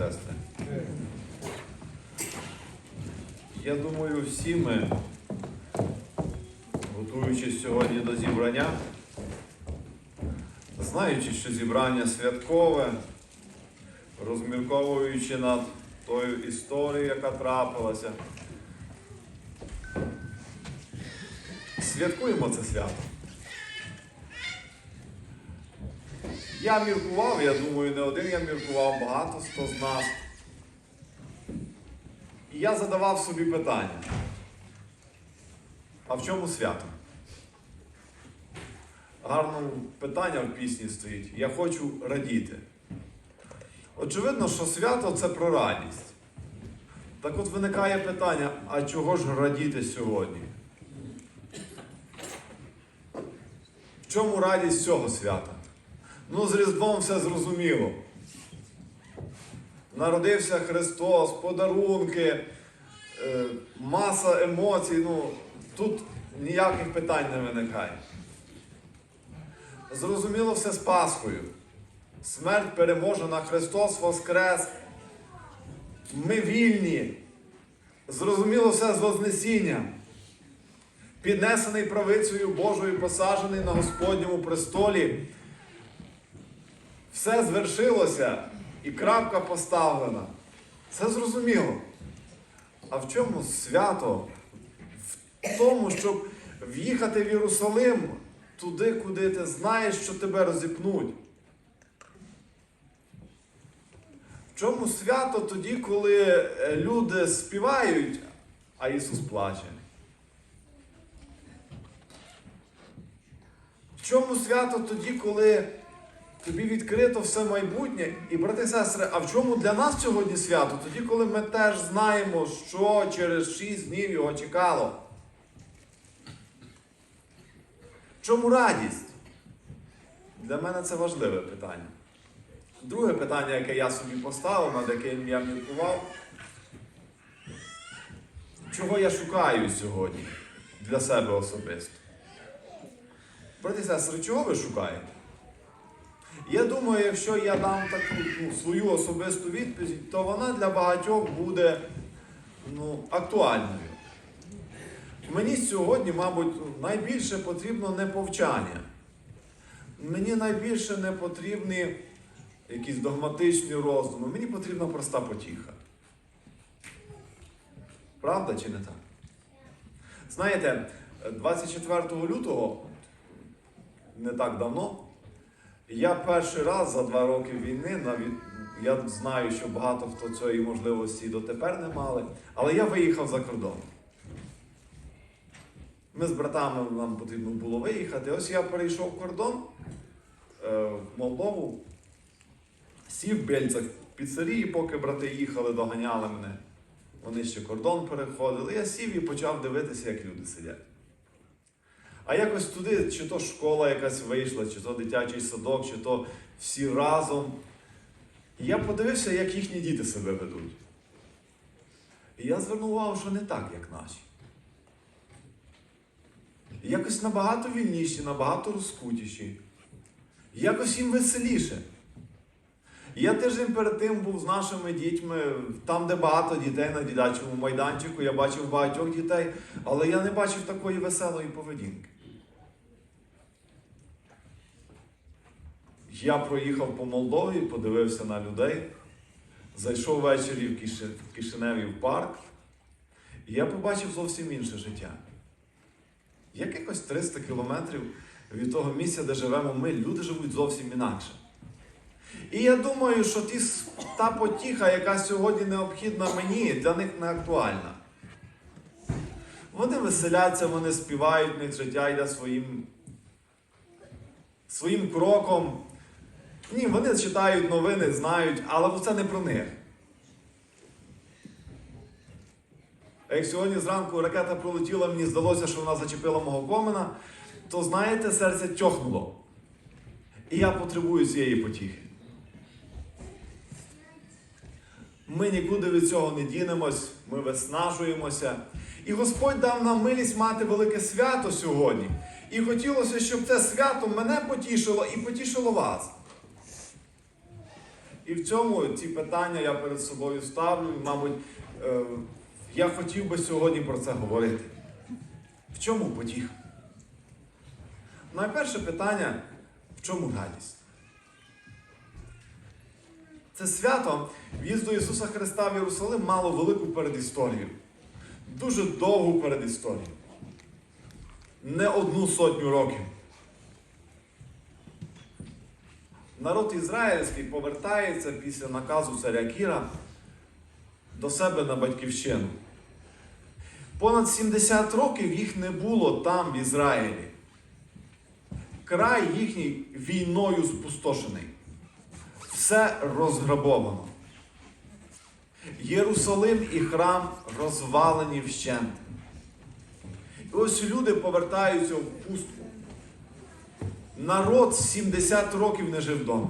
сестри. Я думаю, всі ми, готуючись сьогодні до зібрання, знаючи, що зібрання святкове, розмірковуючи над тою історією, яка трапилася, святкуємо це свято. Я міркував, я думаю, не один я міркував, багато хто з нас. І я задавав собі питання. А в чому свято? Гарне питання в пісні стоїть. Я хочу радіти. Очевидно, що свято це про радість. Так от виникає питання, а чого ж радіти сьогодні? В чому радість цього свята? Ну, з Різдвом все зрозуміло. Народився Христос, подарунки, е, маса емоцій. Ну, тут ніяких питань не виникає. Зрозуміло все з Пасхою. Смерть переможена, Христос Воскрес. Ми вільні. Зрозуміло все з Вознесінням. Піднесений правицею Божою, посаджений на Господньому престолі. Все звершилося і крапка поставлена. Це зрозуміло. А в чому свято? В тому, щоб в'їхати в Єрусалим туди, куди ти знаєш, що тебе розіпнуть. В чому свято тоді, коли е, люди співають, а Ісус плаче? В чому свято тоді, коли тобі відкрито все майбутнє? І, брати і сестри, а в чому для нас сьогодні свято? Тоді, коли ми теж знаємо, що через шість днів його чекало. Чому радість? Для мене це важливе питання. Друге питання, яке я собі поставив, над яким я міркував. Чого я шукаю сьогодні для себе особисто? Брати сестри, чого ви шукаєте? Я думаю, якщо я дам таку ну, свою особисту відповідь, то вона для багатьох буде ну, актуальною. Мені сьогодні, мабуть, найбільше потрібно не повчання. Мені найбільше не потрібні якісь догматичні роздуми. Мені потрібна проста потіха. Правда чи не так? Знаєте, 24 лютого, не так давно, я перший раз за два роки війни, навіть я знаю, що багато хто цієї можливості дотепер не мали, але я виїхав за кордон. Ми з братами нам потрібно було виїхати. Ось я перейшов кордон е, в Молдову, сів в Бельцях піцерії, поки брати їхали, доганяли мене. Вони ще кордон переходили. Я сів і почав дивитися, як люди сидять. А якось туди, чи то школа якась вийшла, чи то дитячий садок, чи то всі разом. І я подивився, як їхні діти себе ведуть. І я звернув увагу, що не так, як наші. Якось набагато вільніші, набагато розкутіші. Якось їм веселіше. Я тиждень перед тим був з нашими дітьми, там, де багато дітей на дитячому майданчику, я бачив багатьох дітей, але я не бачив такої веселої поведінки. Я проїхав по Молдові, подивився на людей, зайшов ввечері в, Киши... в парк, і я побачив зовсім інше життя. Якихось 300 кілометрів від того місця, де живемо ми, люди живуть зовсім інакше. І я думаю, що ті, та потіха, яка сьогодні необхідна мені, для них не актуальна. Вони веселяться, вони співають, в них життя йде своїм, своїм кроком. Ні, вони читають новини, знають, але це не про них. А як сьогодні зранку ракета пролетіла, мені здалося, що вона зачепила мого комена, то знаєте, серце тьохнуло. І я потребую цієї потіхи. Ми нікуди від цього не дінемось, ми виснажуємося. І Господь дав нам милість мати велике свято сьогодні. І хотілося, щоб це свято мене потішило і потішило вас. І в цьому ці питання я перед собою ставлю. Мабуть, е, я хотів би сьогодні про це говорити. В чому потіха? Найперше питання в чому радість? Це свято в'їзду Ісуса Христа в Єрусалим мало велику передісторію. Дуже довгу передісторію. Не одну сотню років. Народ ізраїльський повертається після наказу царя Кіра до себе на батьківщину. Понад 70 років їх не було там, в Ізраїлі. Край їхній війною спустошений. Все розграбовано. Єрусалим і храм розвалені вщент. І ось люди повертаються в пустку. Народ 70 років не жив вдома.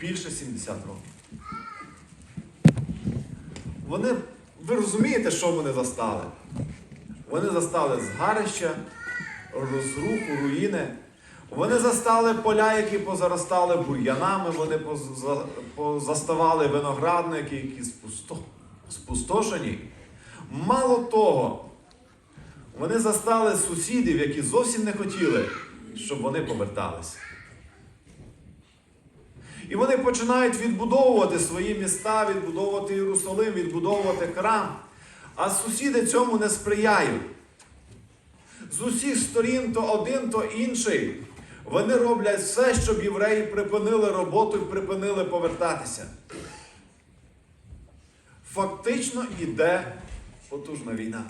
Більше 70 років. Вони, ви розумієте, що вони застали? Вони застали згарища, розруху, руїни. Вони застали поля, які позаростали бур'янами, вони поза- позаставали виноградники, які спустошені. Мало того, вони застали сусідів, які зовсім не хотіли, щоб вони поверталися. І вони починають відбудовувати свої міста, відбудовувати Єрусалим, відбудовувати храм. А сусіди цьому не сприяють. З усіх сторін то один, то інший. Вони роблять все, щоб євреї припинили роботу і припинили повертатися. Фактично йде потужна війна.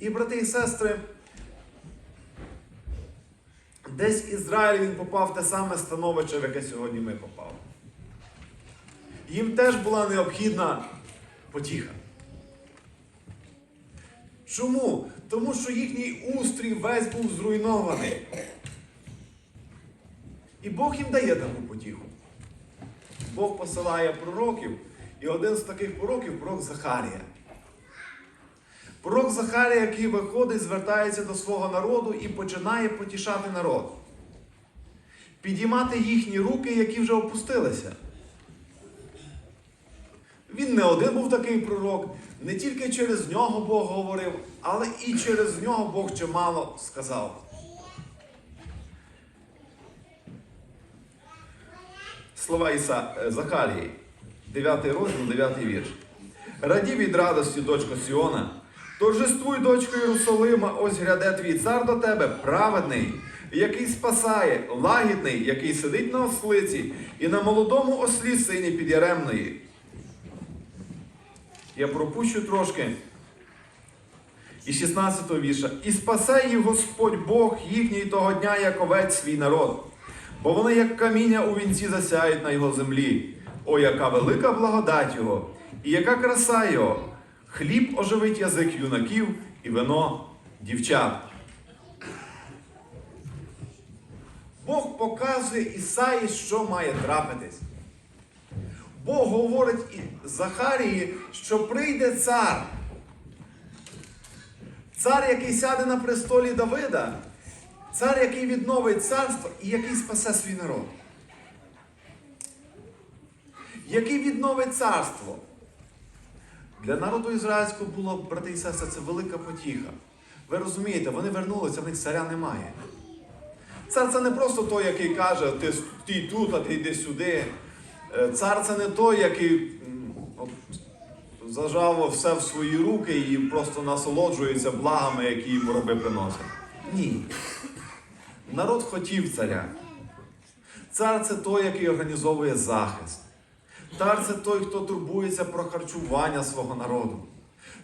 І, брати і сестри, десь Ізраїль він попав в те саме становище, в яке сьогодні ми попали. Їм теж була необхідна потіха. Чому? Тому що їхній устрій весь був зруйнований. І Бог їм дає таку потіху. Бог посилає пророків, і один з таких пророків пророк Захарія. Пророк Захарія, який виходить, звертається до свого народу і починає потішати народ. Підіймати їхні руки, які вже опустилися. Він не один був такий пророк, не тільки через нього Бог говорив, але і через нього Бог чимало сказав. Слова Іса е, Захарії, 9 розділ, 9 вірш. Раді від радості, дочко Сіона, торжествуй, дочко Єрусалима, ось гряде твій цар до тебе, праведний, який спасає, лагідний, який сидить на ослиці, і на молодому ослі сині підяремної. Я пропущу трошки. І 16 вірша. І спасе їх Господь Бог їхній того дня, як овець свій народ. Бо вони, як каміння у вінці, засяють на його землі. О, яка велика благодать його, і яка краса його! Хліб оживить язик юнаків і вино дівчат. Бог показує Ісаї, що має трапитись. Бог говорить і Захарії, що прийде цар. Цар, який сяде на престолі Давида, цар, який відновить царство і який спасе свій народ. Який відновить царство. Для народу ізраїльського було, брати і сестри, це велика потіха. Ви розумієте, вони вернулися, в них царя немає. Цар це не просто той, який каже, ти стій тут, а ти йди сюди. Е, Цар це не той, який зажав все в свої руки і просто насолоджується благами, які йому раби приносять. Ні. Народ хотів царя. Цар це той, який організовує захист. Цар це той, хто турбується про харчування свого народу.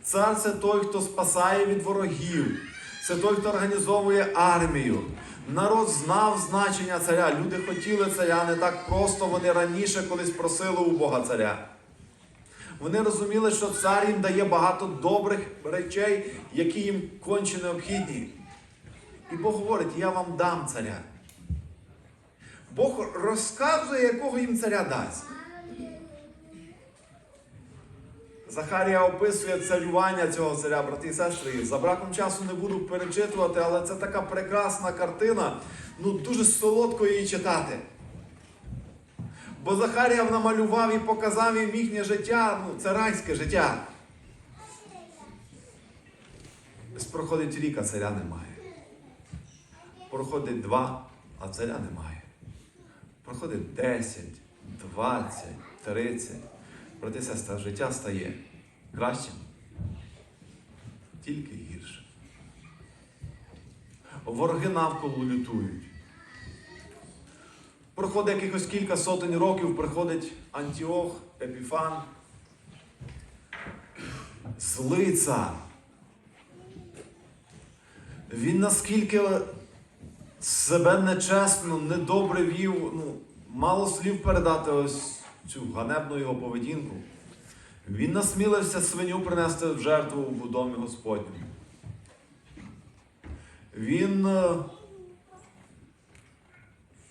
Цар це той, хто спасає від ворогів. Це той, хто організовує армію. Народ знав значення царя. Люди хотіли царя не так просто. Вони раніше колись просили у Бога царя. Вони розуміли, що цар їм дає багато добрих речей, які їм конче необхідні. І Бог говорить: я вам дам царя. Бог розказує, якого їм царя дасть. Захарія описує царювання цього царя, брати і сестри. За браком часу не буду перечитувати, але це така прекрасна картина. Ну, дуже солодко її читати. Бо Захарія намалював і показав їм їхнє життя, ну, це життя. Проходить рік, а царя немає. Проходить два, а царя немає. Проходить 10, 20, 30. Брати і сестри, життя стає кращим. Тільки гірше. Вороги навколо лютують. Проходить якихось кілька сотень років, приходить Антіох, Епіфан. Злий. Він наскільки себе нечесно, недобре вів, ну, мало слів передати ось цю ганебну його поведінку. Він насмілився свиню принести в жертву в домі Господньому. Він е,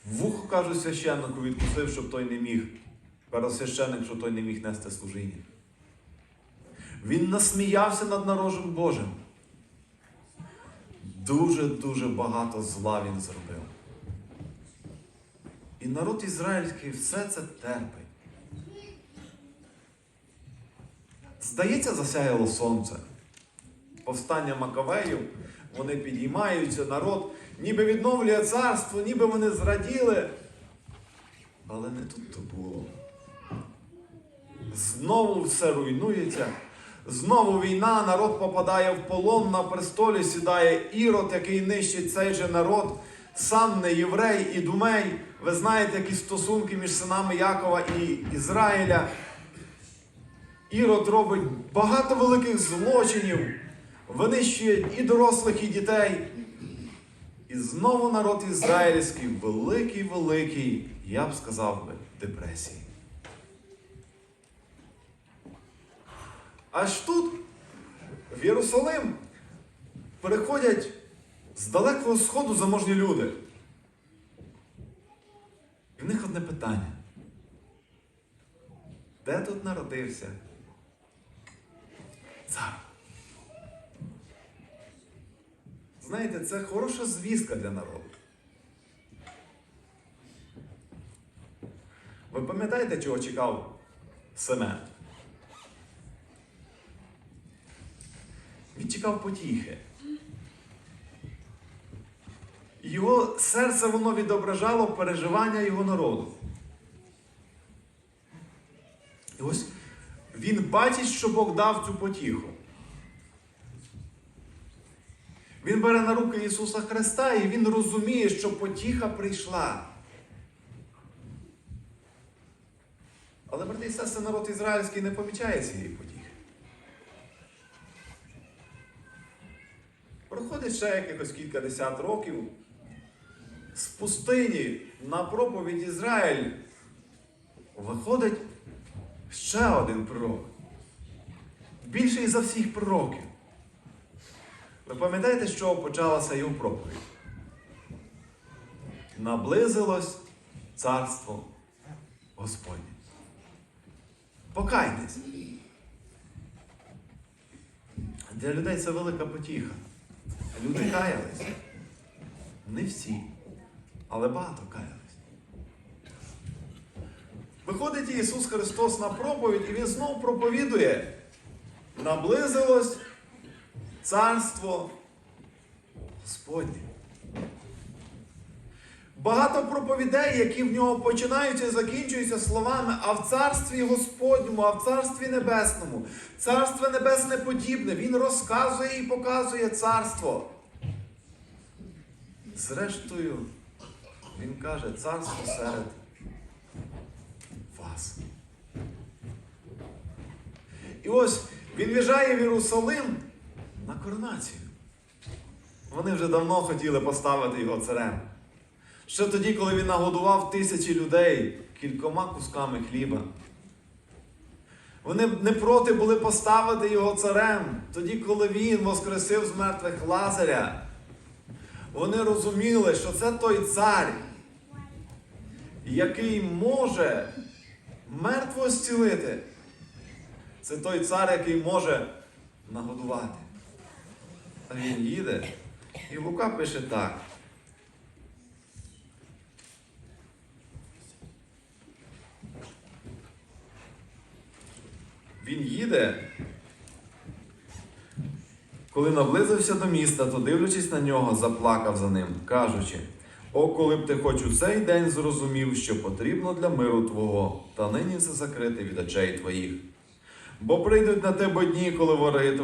вухо, каже священнику, відкусив, щоб той не міг. Пересвященник, щоб той не міг нести служіння. Він насміявся над народом Божим. Дуже-дуже багато зла він зробив. І народ ізраїльський все це терпить. Здається, засяяло сонце. Повстання Макавеїв, вони підіймаються, народ ніби відновлює царство, ніби вони зраділи. Але не тут то було. Знову все руйнується. Знову війна, народ попадає в полон на престолі, сідає ірод, який нищить цей же народ, сам не єврей і думей. Ви знаєте, які стосунки між синами Якова і Ізраїля. Ірод робить багато великих злочинів, винищує і дорослих, і дітей. І знову народ ізраїльський, великий, великий, я б сказав би, депресії. Аж тут, в Єрусалим, переходять з далекого сходу заможні люди. І в них одне питання. Де тут народився? Цар. Знаєте, це хороша звістка для народу. Ви пам'ятаєте, чого чекав Семен? Він чекав потіхи. Його серце воно відображало переживання його народу. І ось він бачить, що Бог дав цю потіху. Він бере на руки Ісуса Христа і він розуміє, що потіха прийшла. Але, брати і сестри, народ ізраїльський не помічає цієї потіхи. Проходить ще якихось кількадесят років. З пустині на проповідь Ізраїль виходить ще один пророк. Більший за всіх пророків. Ви пам'ятаєте, чого почалася його проповідь? Наблизилось царство Господнє. Покайтесь. Для людей це велика потіха. Люди каялись. Не всі, але багато каялись. Виходить Ісус Христос на проповідь, і Він знову проповідує. Наблизилось царство Господнє. Багато проповідей, які в нього починаються і закінчуються словами, а в царстві Господньому, а в царстві Небесному. Царство Небесне подібне. Він розказує і показує царство. Зрештою, він каже, царство серед вас. І ось він в'їжджає в Єрусалим на коронацію. Вони вже давно хотіли поставити його царем. Ще тоді, коли він нагодував тисячі людей кількома кусками хліба. Вони не проти були поставити його царем, тоді, коли він воскресив з мертвих Лазаря. Вони розуміли, що це той цар, який може мертво зцілити. Це той цар, який може нагодувати. А він їде. І Лука пише так. Він їде. Коли наблизився до міста, то дивлячись на нього, заплакав за ним, кажучи. О, коли б ти хоч у цей день зрозумів, що потрібно для миру твого, та нині це закрите від очей твоїх. Бо прийдуть на тебе дні, коли вороги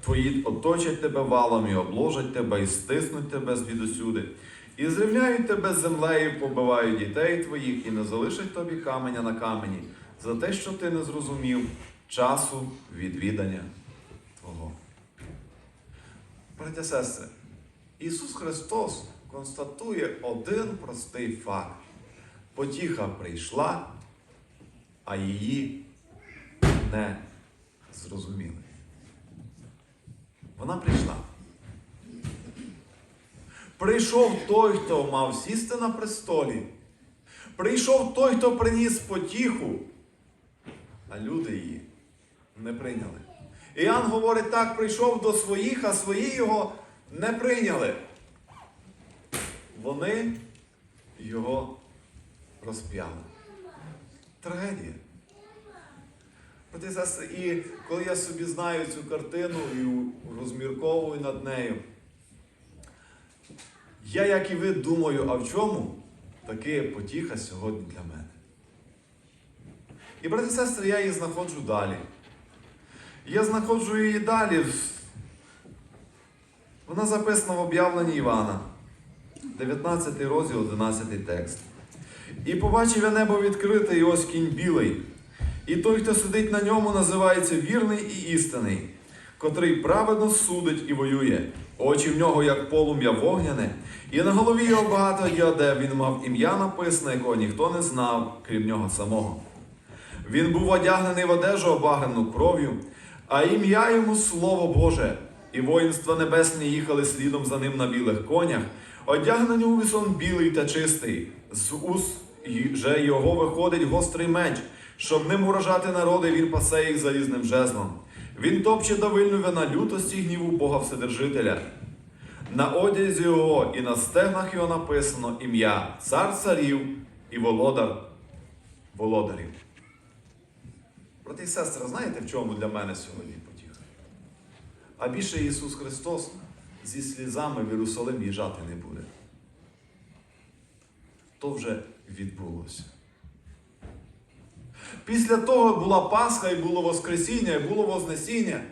твої, оточать тебе валом і обложать тебе, і стиснуть тебе звідусюди, і зрівняють тебе з землею, побивають дітей твоїх, і не залишать тобі каменя на камені, за те, що ти не зрозумів часу відвідання Твого. Браття сестри, Ісус Христос констатує один простий факт. Потіха прийшла, а її не зрозуміли. Вона прийшла. Прийшов той, хто мав сісти на престолі. Прийшов той, хто приніс потіху, а люди її не прийняли. Іоанн говорить так, прийшов до своїх, а свої його не прийняли. Вони його розп'яли. Трагедія. І коли я собі знаю цю картину і розмірковую над нею, я, як і ви, думаю, а в чому таке потіха сьогодні для мене? І, брати і сестри, я її знаходжу далі. Я знаходжу її далі. Вона записана в об'явленні Івана, 19 розділ, 11 текст. І побачив я небо відкрите, і ось кінь білий. І той, хто сидить на ньому, називається вірний і істинний, котрий праведно судить і воює. Очі в нього, як полум'я вогняне, і на голові його багато діадем. Він мав ім'я написане, якого ніхто не знав, крім нього самого. Він був одягнений в одежу обагрену кров'ю, а ім'я йому Слово Боже, і воїнства небесні їхали слідом за ним на білих конях, одягнені у вісон білий та чистий. З уст же його виходить гострий меч, щоб ним уражати народи, він пасе їх залізним жезлом. Він топче давильну вина лютості гніву Бога Вседержителя. На одязі його і на стегнах його написано ім'я цар царів і володар володарів. Брати і сестри, знаєте, в чому для мене сьогодні потіха? А більше Ісус Христос зі слізами в Єрусалим їжджати не буде. То вже відбулося. Після того була Пасха, і було Воскресіння, і було Вознесіння.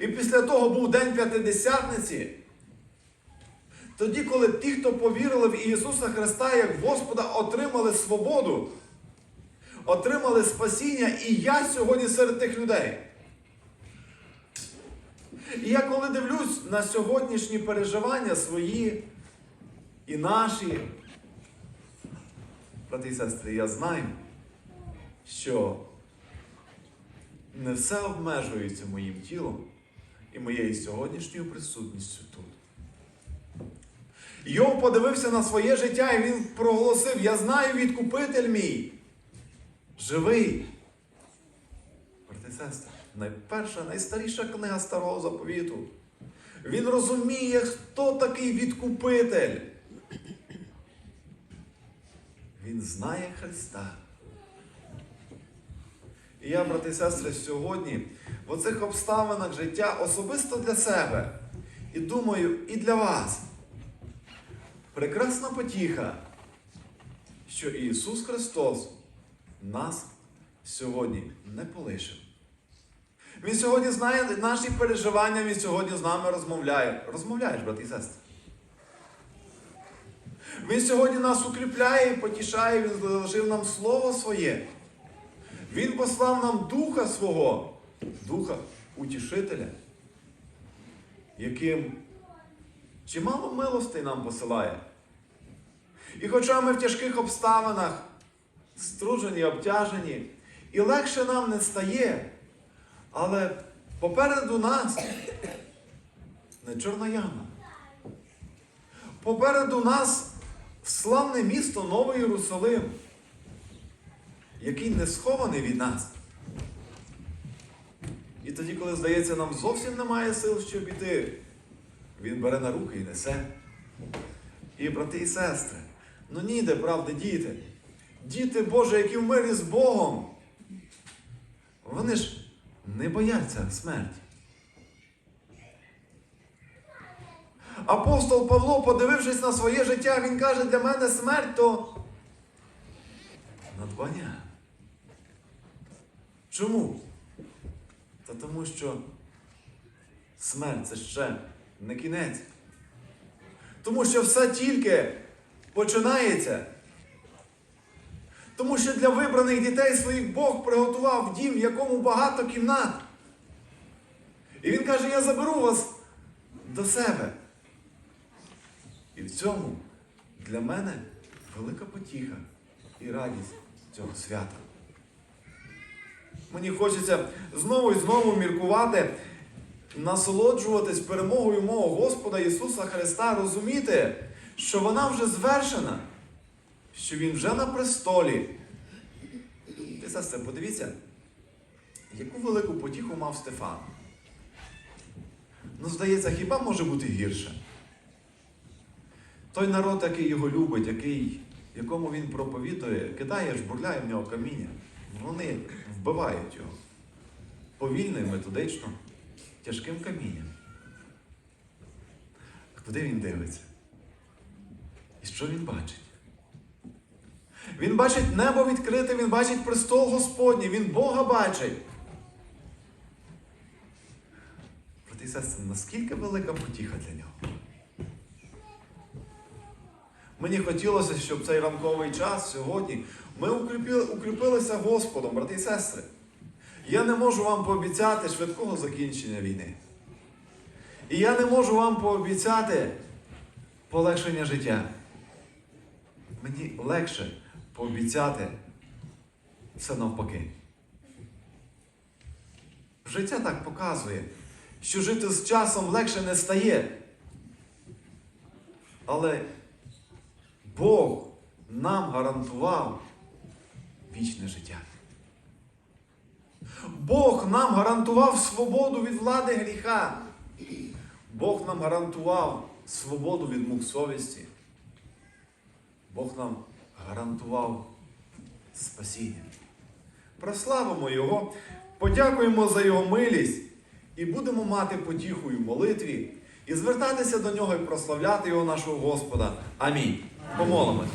І після того був День П'ятидесятниці. Тоді, коли ті, хто повірили в Ісуса Христа як Господа, отримали свободу, отримали спасіння, і я сьогодні серед тих людей. І я коли дивлюсь на сьогоднішні переживання свої і наші, брати і сестри, я знаю, що не все обмежується моїм тілом і моєю сьогоднішньою присутністю тут. Йов подивився на своє життя і він проголосив: Я знаю відкупитель мій. Живий. Брати і сестри, найперша, найстаріша книга старого заповіту. Він розуміє, хто такий відкупитель. Він знає Христа. І я, брати і сестри, сьогодні в оцих обставинах життя особисто для себе. І думаю, і для вас. Прекрасна потіха, що Ісус Христос нас сьогодні не полишив. Він сьогодні знає наші переживання, Він сьогодні з нами розмовляє. Розмовляєш, брати і сестри. Він сьогодні нас укріпляє і потішає, Він залишив нам Слово своє. Він послав нам Духа свого, Духа Утішителя, яким чимало милостей нам посилає. І хоча ми в тяжких обставинах стружені, обтяжені, і легше нам не стає, але попереду нас не чорна яма. Попереду нас славне місто Новий Єрусалим, який не схований від нас. І тоді, коли здається, нам зовсім немає сил, щоб іти, він бере на руки і несе. І брати і сестри, ну ніде, правда, діти. Діти Божі, які в мирі з Богом. Вони ж не бояться смерті. Апостол Павло, подивившись на своє життя, він каже, для мене смерть то надбання. Чому? Та тому що смерть це ще не кінець. Тому що все тільки починається. Тому що для вибраних дітей своїх Бог приготував дім, в якому багато кімнат. І він каже: я заберу вас до себе. І в цьому для мене велика потіха і радість цього свята. Мені хочеться знову і знову міркувати, насолоджуватись перемогою мого Господа Ісуса Христа, розуміти, що вона вже звершена, що Він вже на престолі. Ти сестри, подивіться, яку велику потіху мав Стефан. Ну, здається, хіба може бути гірше? Той народ, який його любить, який, якому він проповідує, кидає, жбурляє в нього каміння. Вони вбивають його повільно і методично, тяжким камінням. А куди він дивиться? І що він бачить? Він бачить небо відкрите, він бачить престол Господній, він Бога бачить. Брати і сестри, наскільки велика потіха для нього? Мені хотілося, щоб цей ранковий час сьогодні ми укріпили, укріпилися Господом, брати і сестри. Я не можу вам пообіцяти швидкого закінчення війни. І я не можу вам пообіцяти полегшення життя. Мені легше пообіцяти все навпаки. Життя так показує, що жити з часом легше не стає. Але Бог нам гарантував вічне життя. Бог нам гарантував свободу від влади гріха. Бог нам гарантував свободу від мук совісті. Бог нам гарантував спасіння. Прославимо Його, подякуємо за Його милість і будемо мати потіху і молитві, і звертатися до нього і прославляти Його нашого Господа. Амінь. Помолимось.